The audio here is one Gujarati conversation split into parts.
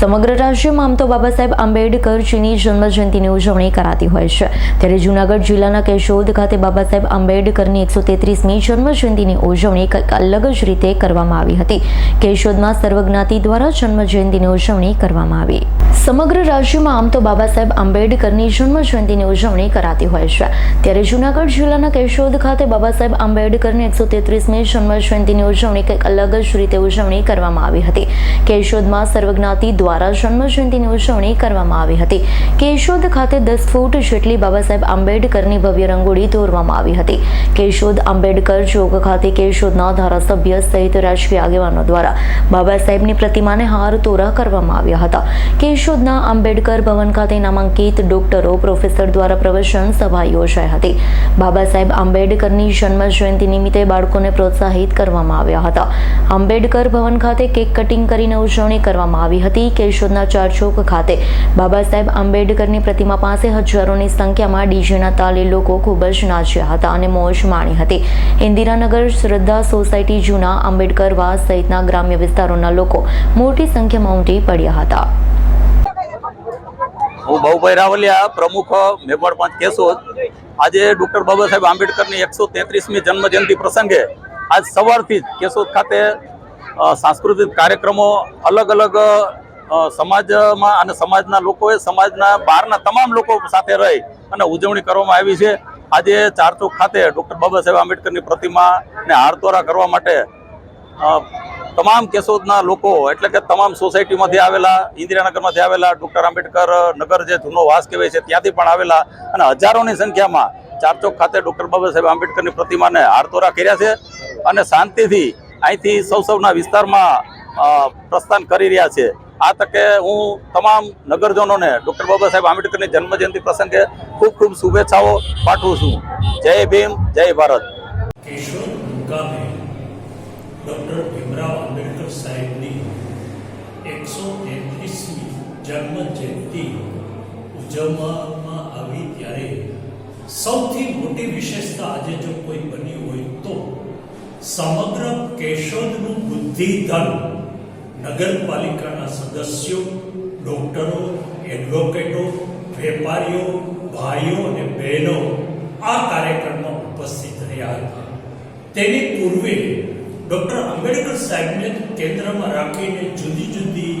સમગ્ર રાજ્યમાં આમ તો બાબા સાહેબ આંબેડકરજીની જન્મજયંતિની ઉજવણી કરાતી હોય છે. ત્યારે જૂનાગઢ જિલ્લાના કેશોદ ખાતે બાબા સાહેબ આંબેડકરની એકસો તેત્રીસમી જન્મજયંતિની ઉજવણી કંઈક અલગ જ રીતે કરવામાં આવી હતી. કેશોદમાં સર્વજ્ઞાતિ દ્વારા જન્મજયંતિની ઉજવણી કરવામાં આવી. સમગ્ર રાજ્યમાં આમ તો બાબા સાહેબ આંબેડકરની જન્મજયંતિની ઉજવણી કરાતી હોય છે. ત્યારે જૂનાગઢ જિલ્લાના કેશોદ ખાતે બાબા સાહેબ આંબેડકરની એકસો તેત્રીસમી જન્મજયંતિની ઉજવણી કંઈક અલગ જ રીતે ઉજવણી કરવામાં આવી હતી. કેશોદમાં સર્વજ્ઞાતિ દ્વારા જન્મજયંતિની ઉજવણી કરવામાં આવી હતી. કેશોદ ખાતે દસ ફૂટ જેટલી બાબા સાહેબ આંબેડકરની ભવ્ય રંગોળી દોરવામાં આવી હતી. કેશોદ આંબેડકર ચોક ખાતે કેશોદના ધારાસભ્ય સહિત રાજકીય આગેવાનો દ્વારા બાબા સાહેબની પ્રતિમાને હાર તોરા કરવામાં આવ્યા હતા. કેશોદના આંબેડકર ભવન ખાતે નામાંકિત ડોક્ટરો, પ્રોફેસર દ્વારા પ્રવચન સભા યોજાઈ હતી. બાબા સાહેબ આંબેડકરની જન્મ નિમિત્તે બાળકોને પ્રોત્સાહિત કરવામાં આવ્યા હતા. આંબેડકર ભવન ખાતે કેક કટિંગ કરીને ઉજવણી કરવામાં આવી હતી. કેશોદના ચાર ચોક ખાતે. બાબા સાહેબ આંબેડકરની પ્રતિમા પાસે હજારોની સંખ્યામાં ડીજેના તાલે લોકો ખૂબ જ નાચ્યા હતા અને મોજ માણી હતી. ઇન્દિરાનગર શ્રદ્ધા સોસાયટી જૂના આંબેડકર વાસ સહિતના ગ્રામ્ય વિસ્તારોના લોકો મોટી સંખ્યામાં ઉમટી પડ્યા હતા. હું બાબુભાઈ રાવલિયા પ્રમુખ મેઘવાડ પાંચ કેશોદ આજે ડૉક્ટર બાબા સાહેબ આંબેડકરની એકસો તેત્રીસમી જન્મ જયંતિ પ્રસંગે આજ સવારથી જ કેશોદ ખાતે સાંસ્કૃતિક કાર્યક્રમો અલગ અલગ સમાજમાં અને સમાજના લોકોએ સમાજના બહારના તમામ લોકો સાથે રહી અને ઉજવણી કરવામાં આવી છે. આજે ચારચોક ખાતે ડૉક્ટર બાબા સાહેબ આંબેડકરની પ્રતિમાને હારતોરા કરવા માટે તમામ કેશોદના લોકો, એટલે કે તમામ સોસાયટીમાંથી આવેલા, ઇન્દિરાનગરમાંથી આવેલા, ડૉક્ટર આંબેડકર નગર જે જૂનો વાસ કહેવાય છે, ત્યાંથી પણ આવેલા અને હજારોની સંખ્યામાં ચારચોક ખાતે ડૉક્ટર બાબા સાહેબ આંબેડકરની પ્રતિમાને હારતોરા કર્યા છે અને શાંતિથી અહીંથી સૌ સૌના વિસ્તારમાં પ્રસ્થાન કરી રહ્યા છે. આ તકે હું તમામ નગરજનોને ડૉક્ટર બાબા સાહેબ આંબેડકરની જન્મજયંતિ પ્રસંગે ખૂબ ખૂબ શુભેચ્છાઓ પાઠવું છું. જય ભીમ, જય ભારત. ડૉક્ટર ભીમરાવ આંબેડકર સાહેબની એકસો તેત્રીસમી જન્મજયંતિ ઉજવવામાં આવી ત્યારે સૌથી મોટી વિશેષતા આજે જો કોઈ બની હોય તો સમગ્ર કેશોદનું બુદ્ધિધન નગરપાલિકાના સદસ્યો, ડોક્ટરો, એડવોકેટો, વેપારીઓ, ભાઈઓ અને બહેનો આ કાર્યક્રમમાં ઉપસ્થિત રહ્યા હતા. તેની પૂર્વે ડૉક્ટર આંબેડકર સાહેબને કેન્દ્રમાં રાખીને જુદી જુદી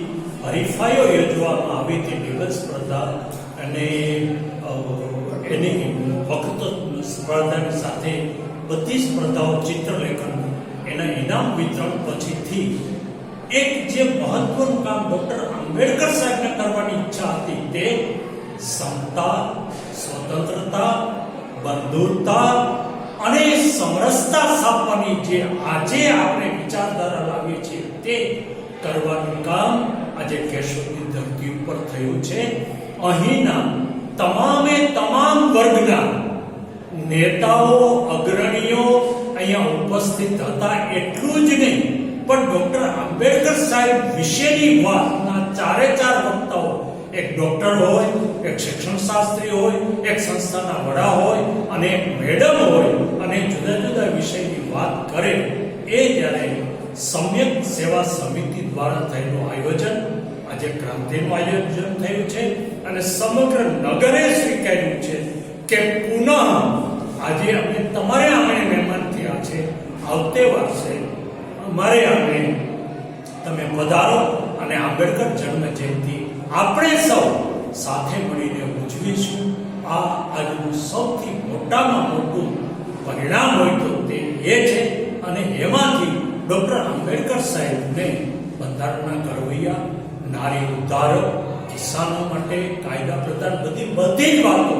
હરીફાઈઓ યોજવામાં આવી હતી નિબંધ સ્પર્ધા અને એની વખત સ્પર્ધાની સાથે બધી સ્પર્ધાઓ ચિત્રલેખન, એના ઇનામ વિતરણ પછીથી એક જે મહત્વનું કામ ડૉક્ટર આંબેડકર સાહેબને કરવાની ઈચ્છા હતી તે સમતા, સ્વતંત્રતા બંધુરતા અને સમરસતા સ્થાપવાની જે આજે આપણે વિચારધારા લાવીએ છીએ તે કરવાનું કામ આજે કેશવની ધરતી ઉપર થયું છે. અહીંના તમામે તમામ વર્ગના નેતાઓ, અગ્રણીઓ અહીંયા ઉપસ્થિત હતા. એટલું જ નહીં પણ ડોક્ટર આંબેડકર સાહેબ વિશેની વાતના ચારે ચાર વક્તાઓ, એક ડોક્ટર હોય, એક શિક્ષણ શાસ્ત્રી હોય, એક સંસ્થાના વડા હોય અને એક મેડમ હોય અને જુદા જુદા વિષયની વાત કરે, એ જ્યારે સમ્યક સેવા સમિતિ દ્વારા થયેલું આયોજન, આજે ક્રાંતિનું આયોજન થયું છે અને સમગ્ર નગરે સ્વીકાર્યું છે કે પુનઃ આજે અમે તમારે આંગણે મહેમાન થયા છે. આવતે વર્ષે અમારે આંગણે તમે પધારો અને આંબેડકર જન્મ જયંતિ આપણે સૌ સાથે મળીને ઉજવીશું. આ આજનું સૌથી મોટામાં મોટું પરિણામ હોય તો તે એ છે અને એમાંથી ડૉક્ટર આંબેડકર સાહેબને બંધારણના ઘડવૈયા નારી ઉદ્ધારક, કિસાનો માટે કાયદા પ્રદાન બધી બધી જ વાતો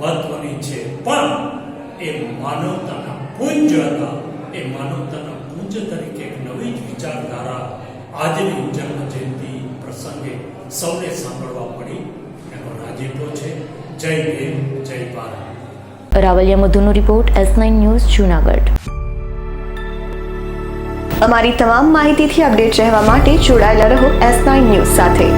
મહત્વની છે. પણ એ માનવતાના પુંજ હતા. એ માનવતાના પુંજ તરીકે એક નવી જ વિચારધારા આજની જન્મ જયંતિ પ્રસંગે સૌને સાંભળવા પડી એનો રાજીપો છે. જય હિન્દ જય Bharat. Ravaliya મધુનો report S nine news Junagadh. અમારી તમામ માહિતીથી અપડેટ રહેવા માટે જોડાયેલા રહો એસ નાઇન ન્યૂઝ સાથે.